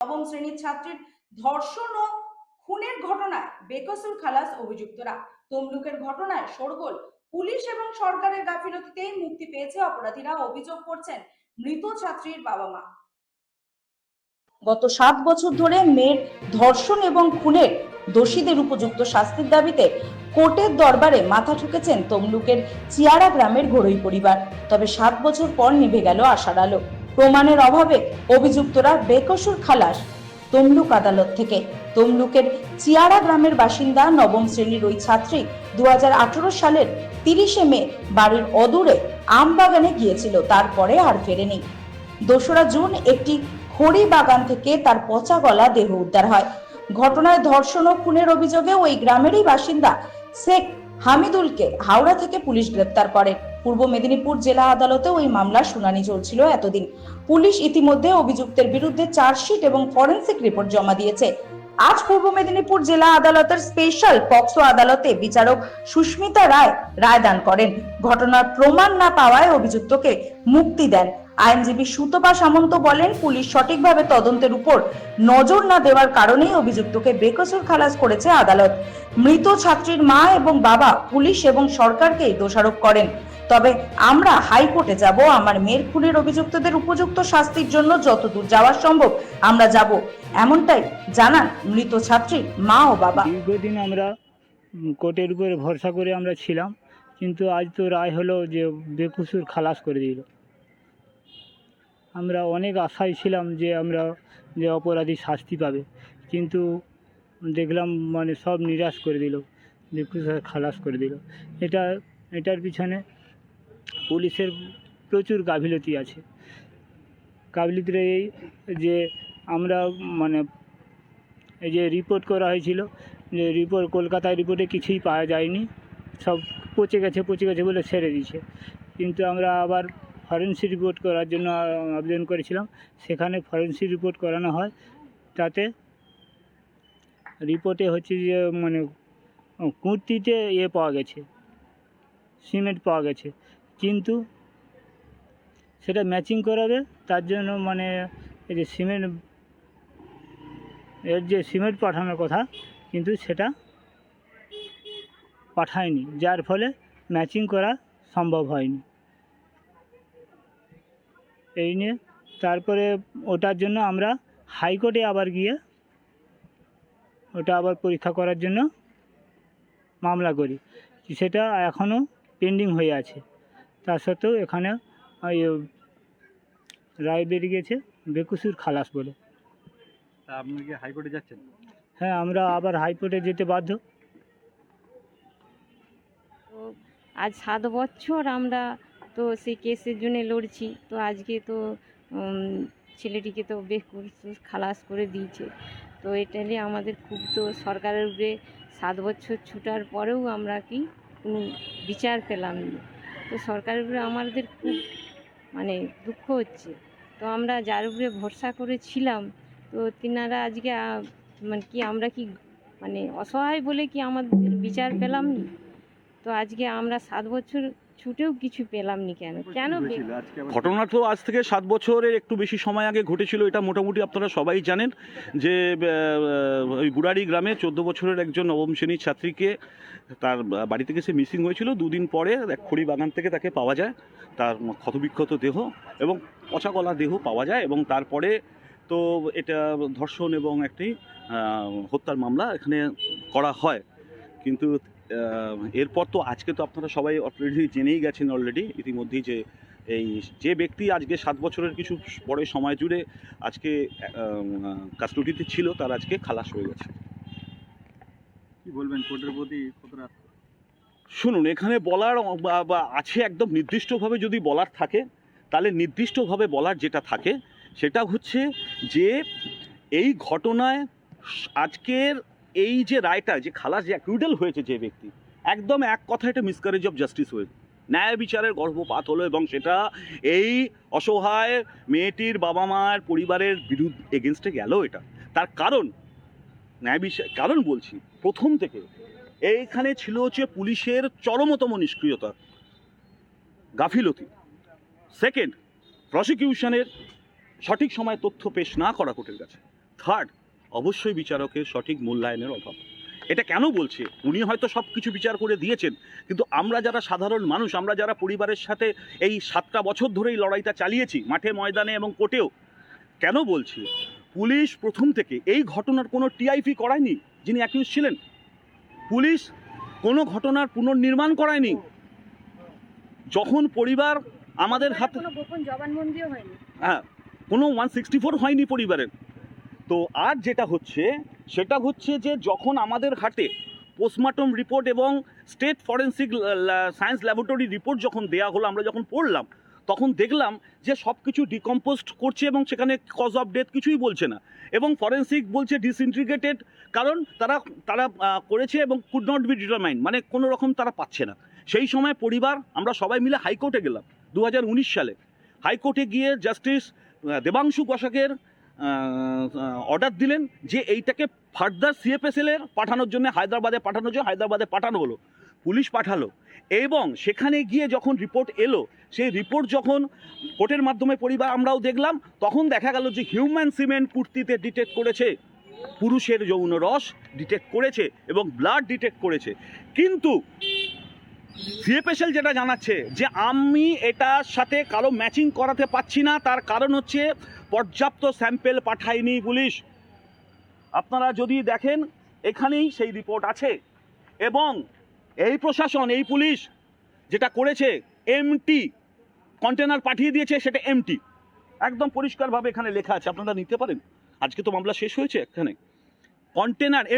নবম শ্রেণির ছাত্রীর ধর্ষণ ও খুনের ঘটনায় বেকসুর খালাস অভিযুক্তরা। তমলুকের ঘটনায় শোরগোল, পুলিশ এবং সরকারের গাফিলতিতেই মুক্তি পেয়েছে অপরাধীরা, অভিযোগ করছেন মৃত ছাত্রীর বাবা মা গত সাত বছর ধরে মেয়ের ধর্ষণ এবং খুনের দোষীদের উপযুক্ত শাস্তির দাবিতে কোর্টের দরবারে মাথা ঠুকেছেন তমলুকের চিয়ারা গ্রামের ঘরোই পরিবার। তবে সাত বছর পর নিভে গেল আশার আলো। প্রমাণের অভাবে অভিযুক্তরা বেকসুর খালাস। তমলুক আদালত থেকে। তমলুকের চিয়ারা গ্রামের বাসিন্দা নবম শ্রেণির ওই ছাত্রী দু হাজার আঠারো সালের তিরিশে মে বাড়ির অদূরে আম বাগানে গিয়েছিল, তারপরে আর ফেরেনি। দোসরা জুন একটি খড়ি বাগান থেকে তার পচা গলা দেহ উদ্ধার হয়। ঘটনায় ধর্ষণ ও খুনের অভিযোগে ওই গ্রামেরই বাসিন্দা শেখ হামিদুলকে হাওড়া থেকে পুলিশ গ্রেপ্তার করে। পূর্ব মেদিনীপুর জেলা আদালতে ওই মামলার শুনানি চলছিল এতদিন। পুলিশ ইতিমধ্যে অভিযুক্তের বিরুদ্ধে চার্জশিট এবং ফরেন্সিক রিপোর্ট জমা দিয়েছে। আজ পূর্ব মেদিনীপুর জেলা আদালতের স্পেশাল পক্সো আদালতে বিচারক সুস্মিতা রায় রায়দান করেন। ঘটনার প্রমাণ না পাওয়ায় অভিযুক্তকে মুক্তি দেন। আইনজীবী সুতপা সামন্ত বলেন, পুলিশ সঠিকভাবে তদন্তের উপর নজর না দেওয়ার কারণেই অভিযুক্তকে বেকসুর খালাস করেছে আদালত। মৃত ছাত্রীর মা এবং বাবা পুলিশ এবং সরকারকেই দোষারোপ করেন। তবে আমরা হাইকোর্টে যাব, আমার মেয়ের খুনের অভিযুক্তদের উপযুক্ত শাস্তির জন্য যতদূর যাওয়া সম্ভব আমরা যাব। এমনটাই জানান মৃত ছাত্রীর মা ও বাবা। দীর্ঘদিন আমরা কোর্টের উপরে ভরসা করে আমরা ছিলাম, কিন্তু আজ তো রায় হলো যে বেকুসুর খালাস করে দিল। আমরা অনেক আশায় ছিলাম যে আমরা যে অপরাধী শাস্তি পাবে, কিন্তু দেখলাম মানে সব নিরাশ করে দিল, বেকুসুর খালাস করে দিল। এটা, এটার পিছনে পুলিশের প্রচুর গাফিলতি আছে। গাফিলতিটা এই যে আমরা মানে এই যে রিপোর্ট করা হয়েছিল, যে রিপোর্ট কলকাতায় রিপোর্টে কিছুই পাওয়া যায়নি। সব পচে গেছে পচে গেছে বলে ছেড়ে দিয়েছে। কিন্তু আমরা আবার ফরেন্সিক রিপোর্ট করার জন্য আবেদন করেছিলাম। সেখানে ফরেন্সিক রিপোর্ট করানো হয়। তাতে রিপোর্টে হচ্ছে যে মানে কুর্তিতে ইয়ে পাওয়া গেছে সিমেন্ট পাওয়া গেছে। কিন্তু সেটা ম্যাচিং করাবে, তার জন্য মানে এই যে সিমেন্ট এর যে সিমেন্ট পাঠানোর কথা, কিন্তু সেটা পাঠায়নি, যার ফলে ম্যাচিং করা সম্ভব হয়নি। এই নিয়ে তারপরে ওটার জন্য আমরা হাইকোর্টে আবার গিয়ে ওটা আবার পরীক্ষা করার জন্য মামলা করি। সেটা এখনও পেন্ডিং হয়ে আছে। তা সত্ত্বেও এখানে ওই রায় বেরিয়ে গেছে বেকুসুর খালাস বলে। তা আপনি কি হাইকোর্টে যাচ্ছেন? হ্যাঁ আমরা আবার হাইকোর্টে যেতে বাধ্য। তো আজ সাত বছর আমরা তো সেই কেসের জন্য লড়ছি। তো আজকে তো ছেলেটিকে তো বেশ খালাস করে দিয়েছে। তো এটা নিয়ে আমাদের খুব তো সরকারের উপরে সাত বছর ছুটার পরেও আমরা কি কোনো বিচার পেলাম না। তো সরকারের উপরে আমাদের খুব মানে দুঃখ হচ্ছে। তো আমরা যার উপরে ভরসা করেছিলাম, তো তিনারা আজকে মানে কি আমরা কি মানে অসহায় বলে কি আমাদের বিচার পেলাম তো আজকে আমরা সাত বছর ছুটেও কিছু পেলাম নি কেন কেন ঘটনা তো আজ থেকে সাত বছরের একটু বেশি সময় আগে ঘটেছিল এটা মোটামুটি আপনারা সবাই জানেন যে ওই গুড়ারি গ্রামে চোদ্দ বছরের একজন নবম শ্রেণির ছাত্রীকে তার বাড়ি থেকে সে মিসিং হয়েছিল। দুদিন পরে এক খড়ি বাগান থেকে তাকে পাওয়া যায়। তার ক্ষতবিক্ষত দেহ এবং পচা গলা দেহ পাওয়া যায় এবং তারপরে তো এটা ধর্ষণ এবং একটি হত্যার মামলা এখানে করা হয়। কিন্তু এরপর তো আজকে তো আপনারা সবাই অলরেডি জেনেই গেছেন অলরেডি ইতিমধ্যেই যে এই যে ব্যক্তি আজকে সাত বছরের কিছু পরে সময় জুড়ে আজকে কাস্টডিতে ছিল তার আজকে খালাস হয়ে গেছে। কি বলবেন কোর্টের প্রতি কতটা শুনুন এখানে বলার বা- বা আছে একদম নির্দিষ্টভাবে যদি বলার থাকে তাহলে নির্দিষ্টভাবে বলার যেটা থাকে সেটা হচ্ছে যে এই ঘটনায় আজকের এই যে রায়টা, যে খালাস, যে অ্যাকুইডাল হয়েছে যে ব্যক্তি, একদম এক কথা এটা মিসকারেজ অফ জাস্টিস হয়েছে ন্যায় বিচারের গর্ভপাত হলো এবং সেটা এই অসহায় মেয়েটির বাবা মার পরিবারের বিরুদ্ধে এগেনস্টে গেল এটা। তার কারণ, ন্যায় বিচার কারণ বলছি, প্রথম থেকে এইখানে ছিল হচ্ছে পুলিশের চরমতম নিষ্ক্রিয়তা, গাফিলতি। সেকেন্ড প্রসিকিউশনের সঠিক সময় তথ্য পেশ না করা কোর্টের কাছে। থার্ড অবশ্যই বিচারকের সঠিক মূল্যায়নের অভাব। এটা কেন বলছে? উনি হয়তো সব কিছু বিচার করে দিয়েছেন কিন্তু আমরা যারা সাধারণ মানুষ আমরা যারা পরিবারের সাথে এই সাতটা বছর ধরে এই লড়াইটা চালিয়েছি মাঠে ময়দানে এবং কোর্টেও কেন বলছি? পুলিশ প্রথম থেকে এই ঘটনার কোনো টিআইপি করায়নি যিনি অ্যাকিউজ ছিলেন? পুলিশ কোনো ঘটনার পুনর্নির্মাণ করায়নি? যখন পরিবার আমাদের হাতে হ্যাঁ কোনো ওয়ান সিক্সটি ফোর হয়নি পরিবারের। তো আর যেটা হচ্ছে, সেটা হচ্ছে যে যখন আমাদের হাতে পোস্টমর্টম রিপোর্ট এবং state forensic science laboratory report যখন দেয়া হলো, আমরা যখন পড়লাম, তখন দেখলাম যে সব কিছু ডিকম্পোস্ট করছে এবং সেখানে কজ অফ ডেথ কিছুই বলছে না। এবং ফরেন্সিক বলছে ডিসইন্টিগ্রেটেড কারণ তারা তারা করেছে এবং কুড নট বি ডিটারমাইন্ড মানে কোনো রকম তারা পাচ্ছে না। সেই সময় পরিবার, আমরা সবাই মিলে হাইকোর্টে গেলাম দু হাজার উনিশ সালে। হাইকোর্টে গিয়ে জাস্টিস দেবাংশু বসাকের অর্ডার দিলেন যে এইটাকে ফার্দার সিএফএসএল এর পাঠানোর জন্য, হায়দ্রাবাদে পাঠানোর জন্য, হায়দ্রাবাদে পাঠানো হলো, পুলিশ পাঠালো। এবং সেখানে গিয়ে যখন রিপোর্ট এলো, সেই রিপোর্ট যখন কোর্টের মাধ্যমে পরিবার আমরাও দেখলাম, তখন দেখা গেল যে হিউম্যান সিমেন্ট কুর্তিতে ডিটেক্ট করেছে, পুরুষের যৌন রস ডিটেক্ট করেছে এবং ব্লাড ডিটেক্ট করেছে। কিন্তু সিএফএসএল যেটা জানাচ্ছে যে আমি এটার সাথে কারও ম্যাচিং করাতে পারছি না, তার কারণ হচ্ছে পর্যাপ্ত স্যাম্পেল পাঠায়নি পুলিশ। আপনারা যদি দেখেন, এখানেই সেই রিপোর্ট আছে। এবং এই প্রশাসন, এই পুলিশ যেটা করেছে এমটি কন্টেনার পাঠিয়ে দিয়েছে, সেটা এমটি একদম পরিষ্কারভাবে এখানে লেখা আছে, আপনারা নিতে পারেন। আজকে তো মামলা শেষ হয়েছে এখানে। Container M